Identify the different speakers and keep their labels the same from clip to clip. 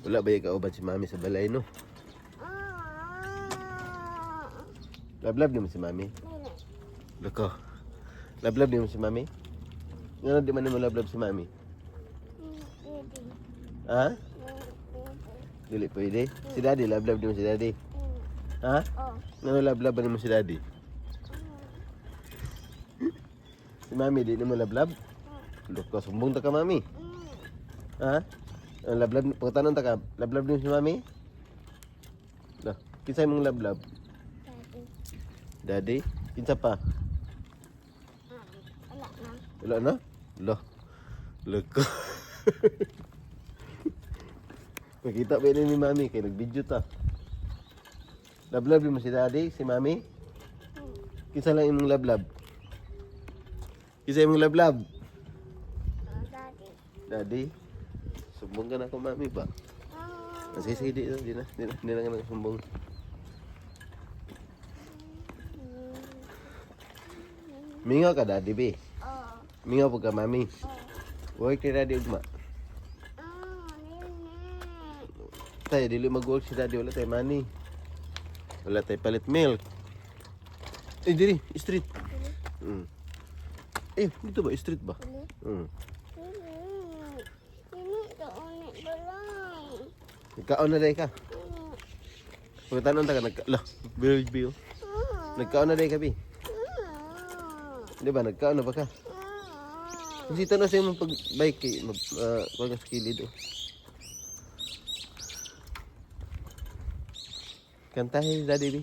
Speaker 1: Wala ba yung kauban si mami sa balay no? Lablab mo si mami? Lako. Lablab mo si mami? Nga di man mo lablab si mami? Ha? Dili pwede. Si daddy, lablab mo si daddy. Ha? Nga lablab ba mo si daddy? Si mami, di mo lablab? Lako, sumbong ta ka mami. Ha? Ang lablab, pagkatanon ta ka, lablab din si mami? Lah, kinsa mong lablab? Daddy? Kinsa pa? Wala na? Lah. Leko. Nakita ba ni mami kay nag-video ta? Lablab mo si daddy, si mami? Kinsa lang imong lablab? Kinsa imong lablab? Daddy? Sumbong ka na ako mami ba? Ah, Sige, sige, di na, di na, di na, di na ka na sumbong. Mingaw ka daddy, be. Mingaw po ka mami. Work ni daddy ugma. Tayo, dili mag-work si daddy, wala tayo money. Wala tayo palit milk. Eh, diri, street. Mm. Eh, dito ba? Street ba? Mm. Nagkaon na day ka. Pagkatanon ta ka, nagka... Lah, bill, bill. Nagkaon na day ka, bi. Di ba, nagkaon na ba ka? Kasi ito na sa imong pag-bike, eh, mag, uh, wag sa kilid, oh. Kantahin, daddy, bi.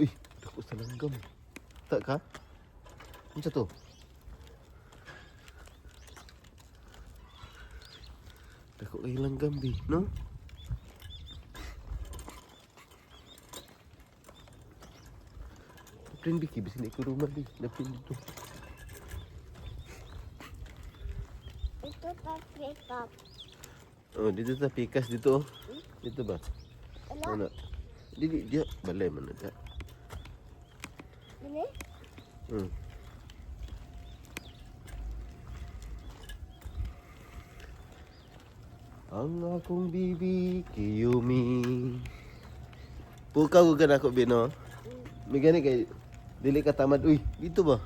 Speaker 1: Uy, dako sa langgam. Tak ka? Ano sa to? Dako kay langgam, bi, no? Friend, bi, kibis hindi ko rumah, bi. Napin dito.
Speaker 2: Itu pakai cup.
Speaker 1: Oh, dito sa pikas dito, oh. Dito ba?
Speaker 2: Ano?
Speaker 1: Ano? Dili, dia, balay man na dia.
Speaker 2: Ini?
Speaker 1: Hmm. Ang akong bibi kiyumi Pukaw ko ka ako bino May gani kay Dili ka tamad. Uy, dito ba?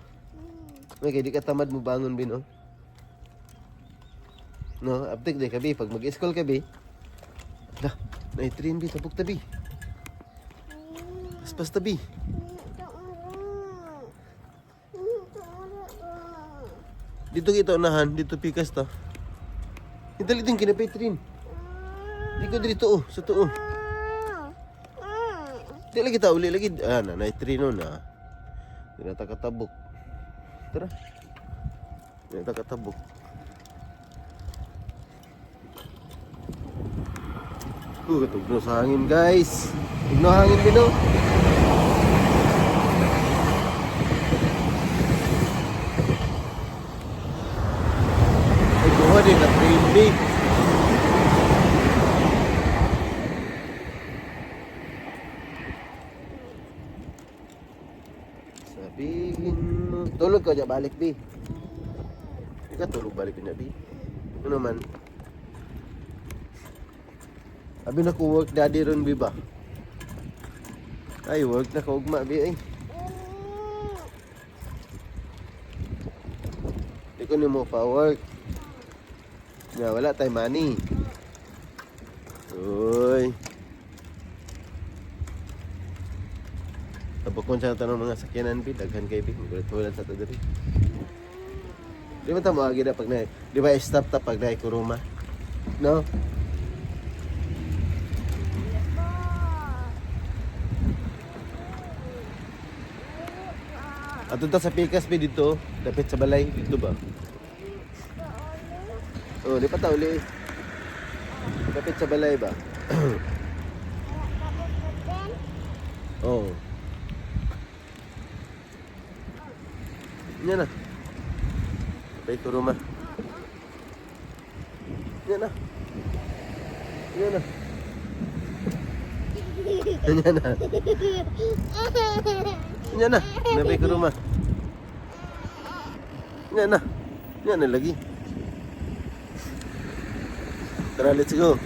Speaker 1: May kay di ka tamad mo bangon bino No, aptek di ka bi. Pag mag-school ka bi. Dah, na-train bi, tabok tabi. Aspas tabi. Dito kita unahan, dito pikas ta. Idali din kina Petrin. Di ko dito oh, sa tuo. Di lagi ta uli lagi. Ah, na na trino. Di na ta katabok. Tara. Di na ta katabok. Uh, katugno sa hangin guys. Tugno hangin bino. Ay, kuha din na train big. Sabihin mo. Tulog ka dyan, balik, Bi. Hindi ka tulog balik na, Bi. Ano man? Abi na ko work daddy ron, Bi ba? Ay, work na ka ugma, Bi, ay. Hindi ko ni mo pa work. Nga, wala tayo money. Uy. Tapos kung siya tanong mga sakyanan, Bi, daghan kay Bi. Magulatulan sa to diri. Di ba tamo agi na pag na, di ba stop ta pag na kuruma? No? Ato ta sa pikas Bi dito, dapit sa balay dito ba? Oh, di pa ta uli. Dapit sa balay ba? Oh. Yan na. Patay ko rumah. Yan na. Yan na. Yan na. Yan na. Nabay ko rumah. Yan na. Yan na lagi. Tara, let's go.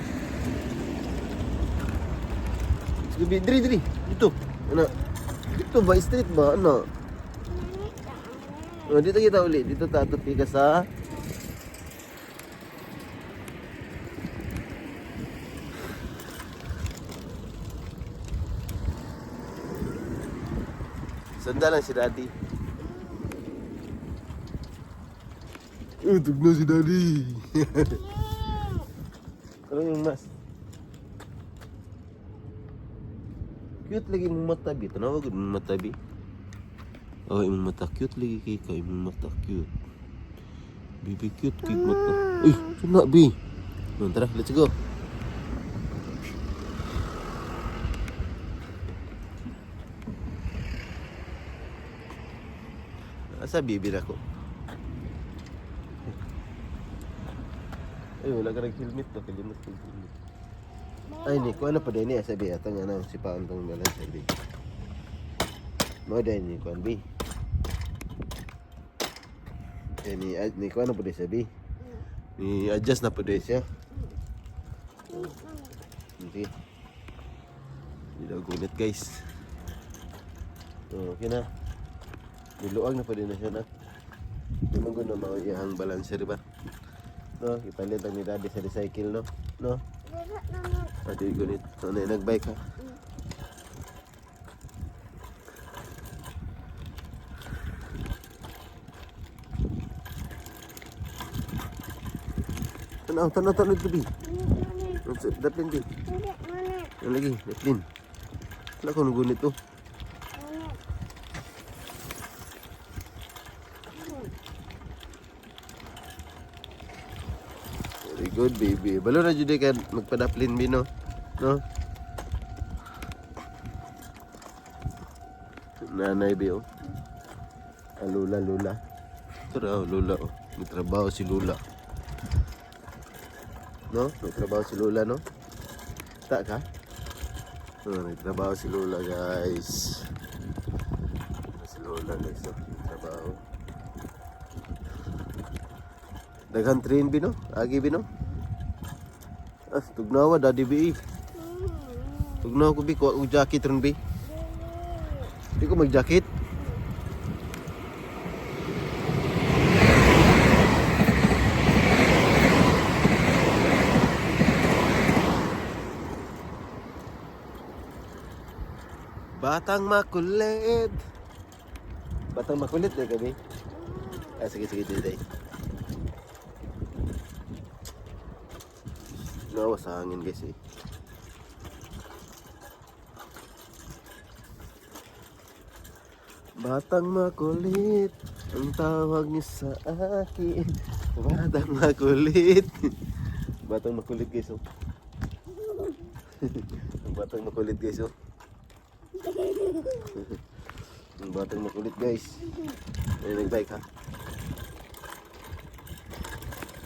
Speaker 1: Let's go, Bi. Diri, diri. Dito. Ano? Dito ba? Street ba? Ano? Oh, dito kita uli. Dito ta tupi ka sa Sanda lang si Daddy. Uh, tugno si Daddy. Ano mas? Cute lagi mong mata, Bi. Tanawa gud mong mata, Bi. Oh, imong mata cute lagi kay ka imong mata cute. Bibi cute cute mata. Eh, suna bi. Nun, tara, let's go. Asa bibi na Ay, wala ka nag-helmet to. Kalimot yung helmet. Ay, ni, kuha na pa din niya. Sabi, ata nga na, si Paon tong. Sabi. Mo din ni kuan bi. Eh, ni, ah, ni kuan na po din sabi. Ni adjust na po din siya. Hindi. Hindi daw gulit guys. So, okay na. Niluag na pa din na siya na. Hindi mo na mga iyahang balancer ba? No, ipalit ang ni daddy sa recycle no? No? Ate gunit. Ano yung nagbike ha? Tanaw, tanaw, tanaw ito, Bi. Ang sa- Daplin,
Speaker 2: mana?
Speaker 1: Ang lagi, daplin. Wala ko nung gunit to. Good, baby. Balo na jud ka magpadaplin, Bi, no? No? Nanay, Bi, oh. Ah, lula, lula. Tara, oh, lula, oh. May trabaho si lula. No? May trabaho si lula, no? Tak ka? Oh, may trabaho si lula, guys. Si lula, guys, oh. May trabaho. Daghan train, Bi, no? Agi, Bi, no? Ah, tugnawa, daddy, Bi. Tugnawa ko, Bi. Ko jacket ron, Bi. Hindi ko mag-jacket. Batang makulit. Batang makulit na kami. Ah, sige, sige, sige, Nawa sa hangin guys eh. Batang makulit, ang tawag niyo sa akin. Batang makulit. Batang makulit guys oh. Ang batang makulit guys oh. Ang batang makulit guys. Ay nagbike ha.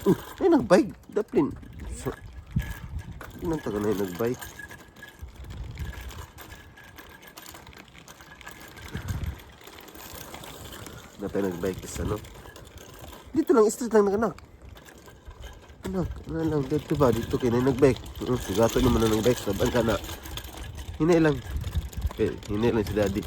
Speaker 1: Uh, ay nagbike. Daplin. So, Inang taga na yung nagbike. Na tayo nagbike is ano. Dito lang, street lang anak. Anak, ano lang, dito ba? Dito kayo na yung nagbike. Uh, sigato naman na ng bike. Saban ka na. Hinay lang. Okay, hinay lang si daddy.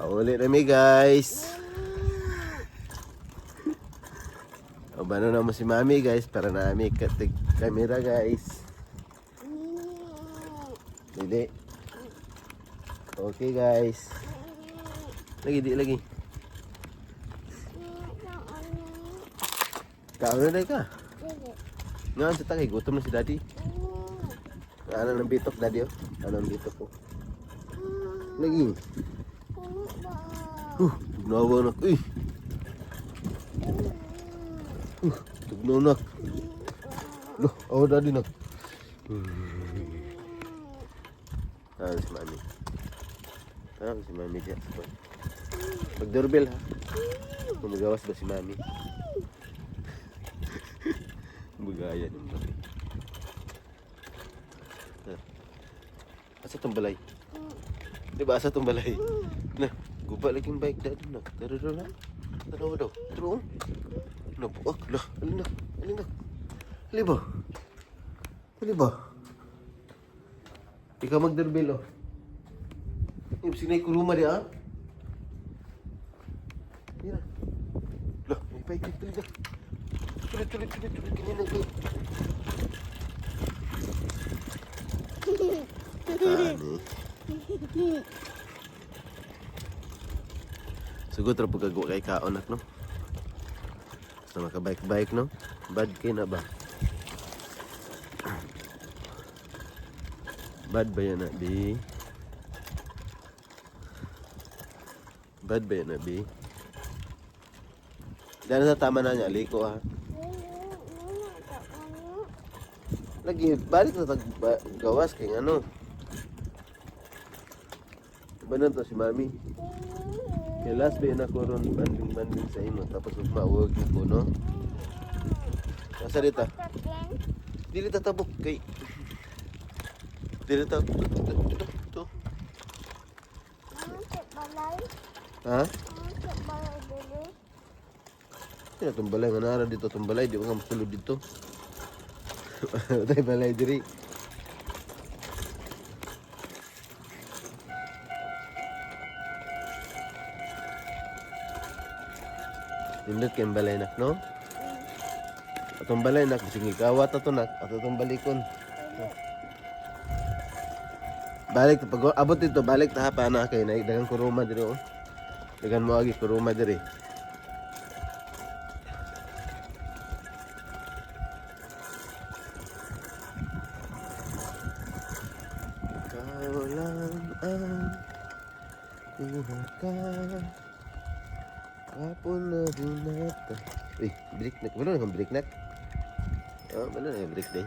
Speaker 1: Pauli na mi guys. O ba na naman si mami guys para na ami katig camera guys. Dili. Okay guys. Lagi di lagi. Kaon na ka. Nga sa tagay gutom na si daddy. Ano ng bitok daddy oh. Ano ng bitok ko. Lagi. Uh, tugnawa nak. Uy. Uh, tugnaw nak. Loh, oh daddy nak. Ah, si mami. Ah, si mami dia. Mag-doorbell ha. Kung magawas ba si mami. Bugaya ng mami. Ha. Asa tong balay? Di ba asa tong balay? Na, guba lagi yung bike dad na. Daw na. Tara daw. Oh. Nabuak lah. Alin na. Alin na. Alin ba? Alin ba? Ikaw mag-doorbell oh. Yung sinay kuruma di ah. Mira. Lah, may bike dito na. Tuloy, tuloy, tuloy, tuloy. Ganyan na kayo. Tani. Sugod ra pagkagawa kay kaon nak no. Basta maka-bike-bike no. Bad kay na ba? Bad ba yan na, bi? Bad ba yan na, bi? Dahil sa tama na niya, liko ha. Lagi, balik na gawas kay ano. Ba to si mami? Kaya last day na ko ron banding-banding sa imo tapos magmawag ko no. Nasa dita? Dili tatabok kay Dili ta to. Ha? Kaya itong balay nga dito itong balay di ko nga masulod dito. Tayo balay diri. Nindot kayong balay nak, no? Atong balay nak, bising ikawat ato nak, ato itong balikon. Balik, pag abot dito, balik ta pa na kay na dagang kuruma diri oh. Dagan mo agi kuruma diri. Wala na yung break day.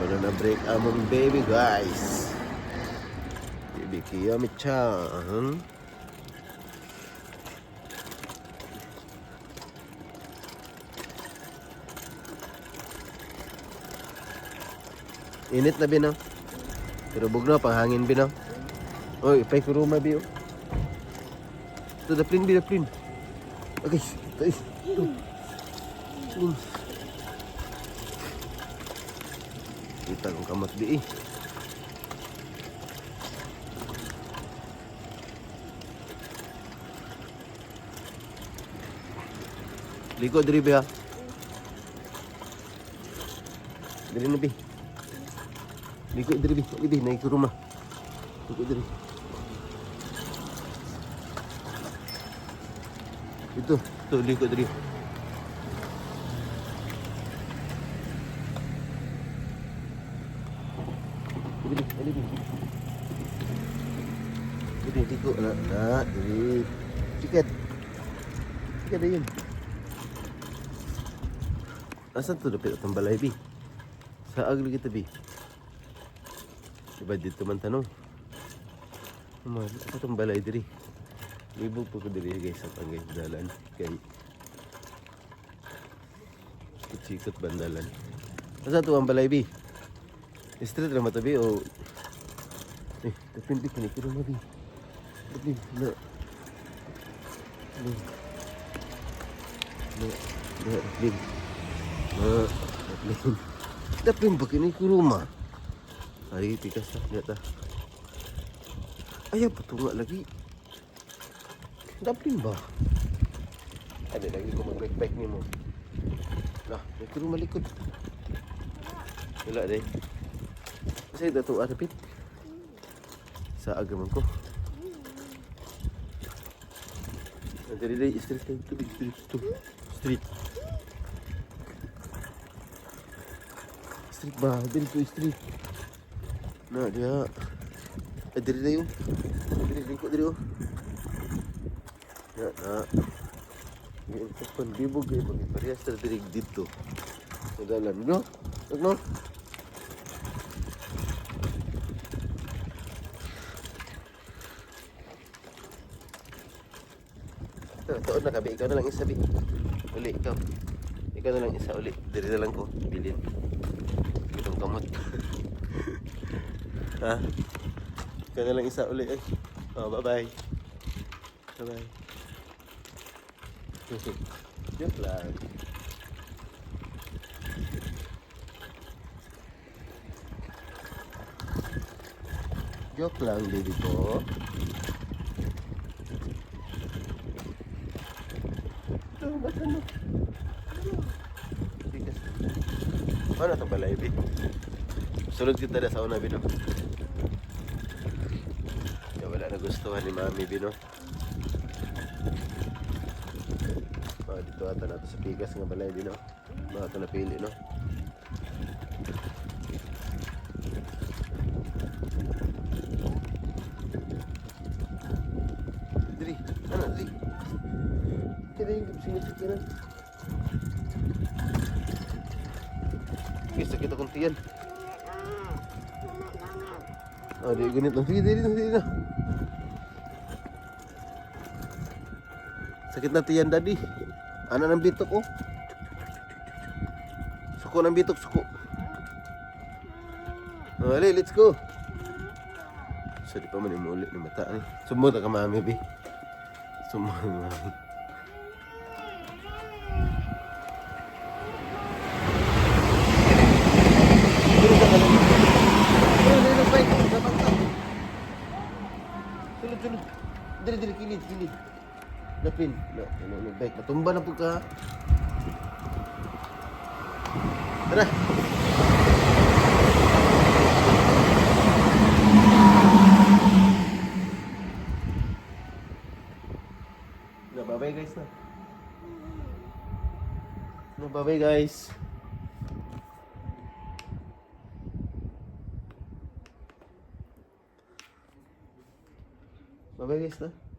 Speaker 1: Wala na break among baby guys. Baby Kiyomi-chan. Init na binaw. Pero bugno panghangin binaw. Oy, pay ko ruma biyo. Ito daplin bi daplin. Okay, ito is. Ito. Kita kong kamot di eh. Liko diri ba? Diri na bi. Liko diri bi, diri bi naik ke rumah. Liko diri. Itu, tu liko diri. Diri, diri bi. Diri, liko nak, nak, diri. Tiket. Tiket dah yun. Asan tu dapat datang balai bi? Saag lagi tu bi. Diba dito man tanong? Man, ako itong balay diri. Libog po ko diri guys sa tanggay dalan. Kay Chikot bandalan. Asa to ang balay bi? Street ra matabi o Eh, tapin bi kini kiro mo bi. Tapin na. Na. Na. Na. Tapin. Na. Tapin. Tapin ba kini kiro ma? Ay, tikas na. Ayaw, patunga lagi. Dublin ba? Ano, lagi ko mag-backpack ni mo. Lah, may kuro malikod. Wala day. Kasi dato arapit. Sa agaman ko. Dari day, street tayo. Tubig, street. Tubig. Street. Street ba? Dari ko street. Na dia. Eh diri na yun. Diri ko diri oh. Ya, ah. Pun bibog kayo mga pariya sa dirig dito. Sa dalan, no? No? Taon na kabi, ikaw na lang isa bi. Uli, ikaw. Ikaw na lang isa uli. Diri na lang ko, bilin. Itong kamot. ha? Ikaw na lang isa uli. Eh. Oh, bye-bye. Bye-bye. Joke lang. Joke lang, baby ko. Ano ba ano? Ano ito pala, Ibi? Sunod kita na sa una, Bino. Wala na gustuhan ni Mami, Bino. Oh, dito ata na ito sa Pigas nga balay, Bino. Mga ito napili, no? Diri, ano, diri. Kaya yung na. Okay, sakit akong tiyan. Ah, di ganit lang. Sige, diri na, diri. Sakit na tiyan, daddy. Ano ng bitok, oh? Suko ng bitok, suko. Oh, ali, let's go. So, di pa man yung ulit ng mata ni. Sumunta ka, mami, bi. Sumunta, mami. Sulod, sulod. Dili, dili, kilid, kilid. Lapin. No, ano, no, bike. Matumba na po ka. Tara. Na, bye-bye guys na. Bye-bye guys. Bye-bye guys na.